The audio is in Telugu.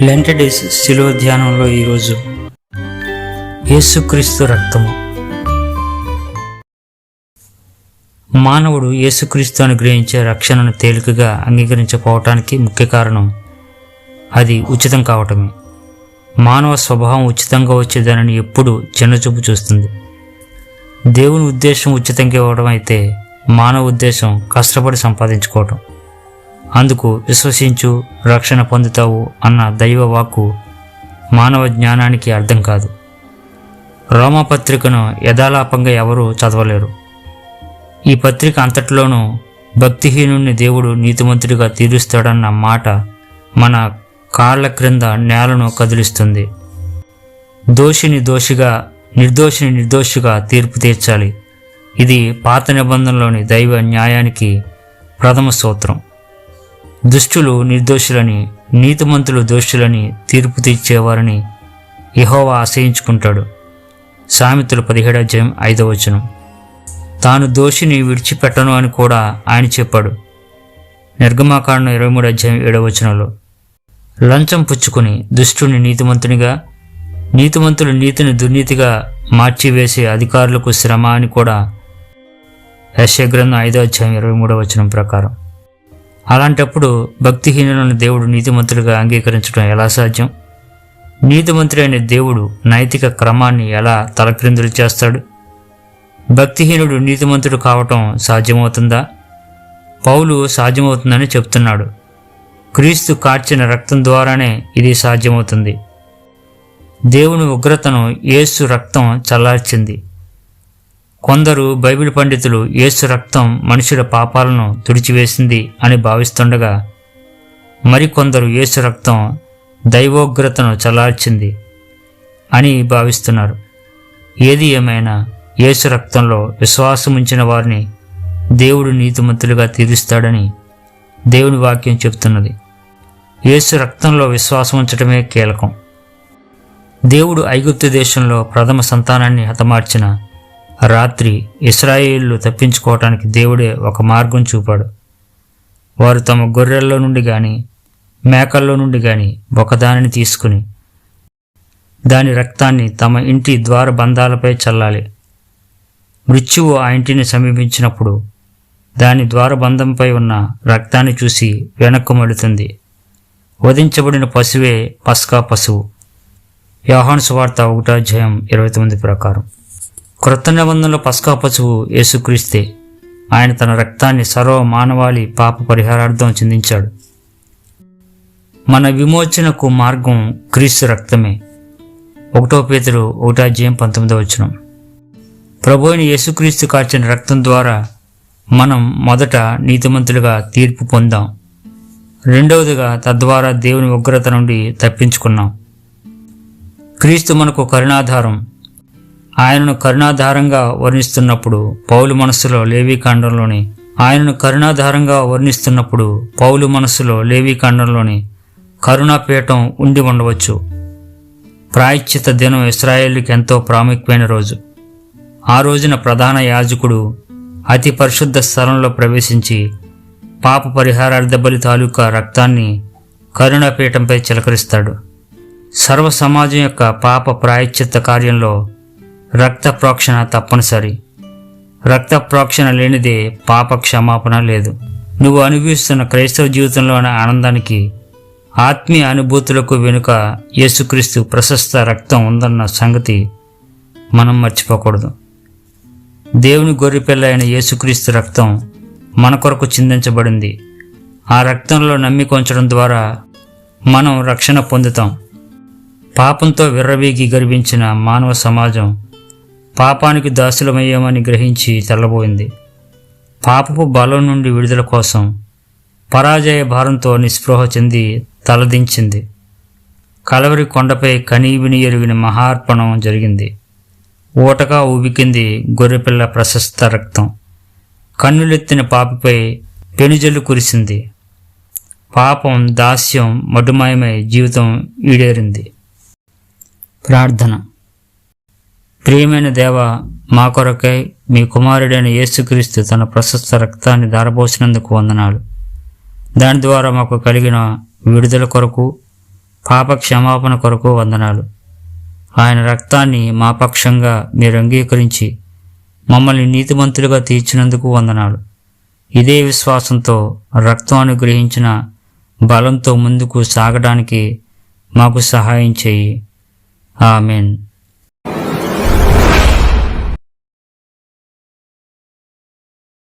లెంటడేస్ శిలువ ధ్యానంలో ఈరోజు యేసుక్రీస్తు రక్తము. మానవుడు యేసుక్రీస్తు అనుగ్రహించే రక్షణను తేలికగా అంగీకరించకపోవటానికి ముఖ్య కారణం అది ఉచితం కావటమే. మానవ స్వభావం ఉచితంగా వచ్చేదానని ఎప్పుడు చిన్నచూపు చూస్తుంది. దేవుని ఉద్దేశం ఉచితంగా ఇవ్వడం అయితే మానవ ఉద్దేశం కష్టపడి సంపాదించుకోవటం. అందుకు విశ్వసించు రక్షణ పొందుతావు అన్న దైవ వాక్కు మానవ జ్ఞానానికి అర్థం కాదు. రోమపత్రికను యథాలాపంగా ఎవరూ చదవలేరు. ఈ పత్రిక అంతటిలోనూ భక్తిహీనుణ్ణి దేవుడు నీతిమంతుడిగా తీరుస్తాడన్న మాట మన కాళ్ళ క్రింద నేలను కదిలిస్తుంది. దోషిని దోషిగా నిర్దోషిని నిర్దోషిగా తీర్పు తీర్చాలి. ఇది పాత నిబంధనలోని దైవ న్యాయానికి ప్రథమ సూత్రం. దుష్టులు నిర్దోషులని నీతిమంతులు దోషులని తీర్పు తీర్చేవారని యహోవా ఆశయించుకుంటాడు. సామెతలు పదిహేడు అధ్యాయం ఐదవ వచనం. తాను దోషిని విడిచిపెట్టను అని కూడా ఆయన చెప్పాడు. నిర్గమాకాండం ఇరవై మూడు అధ్యాయం ఏడవ వచనంలో లంచం పుచ్చుకుని దుష్టుని నీతిమంతునిగా నీతిమంతులు నీతిని దుర్నీతిగా మార్చివేసే అధికారులకు శ్రమ అని కూడా యశగ్రంథం ఐదో అధ్యాయం ఇరవై మూడవ వచనం ప్రకారం. అలాంటప్పుడు భక్తిహీనులను దేవుడు నీతిమంతుడిగా అంగీకరించడం ఎలా సాధ్యం? నీతిమంతుడు అనే దేవుడు నైతిక క్రమాన్ని ఎలా తలక్రిందులు చేస్తాడు? భక్తిహీనుడు నీతిమంతుడు కావటం సాధ్యమవుతుందా? పౌలు సాధ్యమవుతుందని చెప్తున్నాడు. క్రీస్తు కార్చిన రక్తం ద్వారానే ఇది సాధ్యమవుతుంది. దేవుని ఉగ్రతను యేసు రక్తం చల్లార్చింది. కొందరు బైబిల్ పండితులు యేసు రక్తం మనుషుల పాపాలను తుడిచివేసింది అని భావిస్తుండగా మరికొందరు యేసు రక్తం దైవోగ్రతను చల్లార్చింది అని భావిస్తున్నారు. ఏది ఏమైనా యేసు రక్తంలో విశ్వాసముంచిన వారిని దేవుడు నీతిమంతులుగా తీరుస్తాడని దేవుని వాక్యం చెబుతున్నది. యేసు రక్తంలో విశ్వాసం ఉంచడమే కీలకం. దేవుడు ఐగుప్తు దేశంలో ప్రథమ సంతానాన్ని హతమార్చిన రాత్రి ఇస్రాయేళ్ళు తప్పించుకోవటానికి దేవుడే ఒక మార్గం చూపాడు. వారు తమ గొర్రెల్లో నుండి కానీ మేకల్లో నుండి కానీ ఒకదానిని తీసుకుని దాని రక్తాన్ని తమ ఇంటి ద్వార బంధాలపై చల్లాలి. మృత్యువు ఆ ఇంటిని సమీపించినప్పుడు దాని ద్వారబంధంపై ఉన్న రక్తాన్ని చూసి వెనక్కు మడుతుంది. వధించబడిన పశువే పస్కా పశువు. యోహాను సువార్త ఒకటో అధ్యాయం ఇరవై తొమ్మిది ప్రకారం. క్రొత్త నిబంధనలో పస్కా పశువు యేసుక్రీస్తే. ఆయన తన రక్తాన్ని సర్వ మానవాళి పాప పరిహారార్థం చిందించాడు. మన విమోచనకు మార్గం క్రీస్తు రక్తమే. ఒకటో పేతుడు ఒకటో అధ్యాయం పంతొమ్మిదో వచ్చిన ప్రభు అయిన యేసుక్రీస్తు కార్చిన రక్తం ద్వారా మనం మొదట నీతిమంతులుగా తీర్పు పొందాం. రెండవదిగా తద్వారా దేవుని ఉగ్రత నుండి తప్పించుకున్నాం. క్రీస్తు మనకు కరుణాధారం. ఆయనను కరుణాధారంగా వర్ణిస్తున్నప్పుడు పౌలు మనస్సులో లేవీకాండంలోని ఆయనను కరుణాధారంగా వర్ణిస్తున్నప్పుడు పౌలు మనస్సులో లేవీకాండంలోని కరుణాపీఠం ఉండి ఉండవచ్చు. ప్రాయశ్చిత దినం ఇస్రాయేల్కి ఎంతో ప్రాముఖ్యమైన రోజు. ఆ రోజున ప్రధాన యాజకుడు అతి పరిశుద్ధ స్థలంలో ప్రవేశించి పాప పరిహారార్థ బలి తాలూకా రక్తాన్ని కరుణాపీఠంపై చిలకరిస్తాడు. సర్వ సమాజం యొక్క పాప ప్రాయశ్చిత్త కార్యంలో రక్త ప్రోక్షణ తప్పనిసరి. రక్త ప్రోక్షణ లేనిదే పాప క్షమాపణ లేదు. నువ్వు అనుభవిస్తున్న క్రైస్తవ జీవితంలోని ఆనందానికి ఆత్మీయ అనుభూతులకు వెనుక యేసుక్రీస్తు ప్రశస్త రక్తం ఉందన్న సంగతి మనం మర్చిపోకూడదు. దేవుని గొర్రెపిల్ల అయిన యేసుక్రీస్తు రక్తం మన కొరకు చిందించబడింది. ఆ రక్తంలో నమ్మికొంచడం ద్వారా మనం రక్షణ పొందుతాం. పాపంతో విర్రవీగి గర్వించిన మానవ సమాజం పాపానికి దాసులమయ్యామని గ్రహించి తెల్లబోయింది పాపపు బలం నుండి విడుదల కోసం పరాజయ భారంతో నిస్పృహ చెంది తలదించింది. కలవరి కొండపై కనీవిని ఎరిగిన మహార్పణం జరిగింది. ఊటగా ఊబికింది గొర్రెపిల్ల ప్రశస్త రక్తం. కన్నులెత్తిన పాపపై పెనుజల్లు కురిసింది. పాపం దాస్యం మటుమాయమై జీవితం ఈడేరింది. ప్రార్థన. ప్రియమైన దేవ మా కొరకై మీ కుమారుడైన యేసుక్రీస్తు తన ప్రశస్త రక్తాన్ని ధారపోసినందుకు వందనాలు. దాని ద్వారా మాకు కలిగిన విడుదల కొరకు పాప క్షమాపణ కొరకు వందనాలు. ఆయన రక్తాన్ని మా పక్షంగా మీరు అంగీకరించి మమ్మల్ని నీతిమంతులుగా తీర్చినందుకు వందనాలు. ఇదే విశ్వాసంతో రక్తం అనుగ్రహించిన బలంతో ముందుకు సాగడానికి మాకు సహాయం చేయి. ఆమెన్.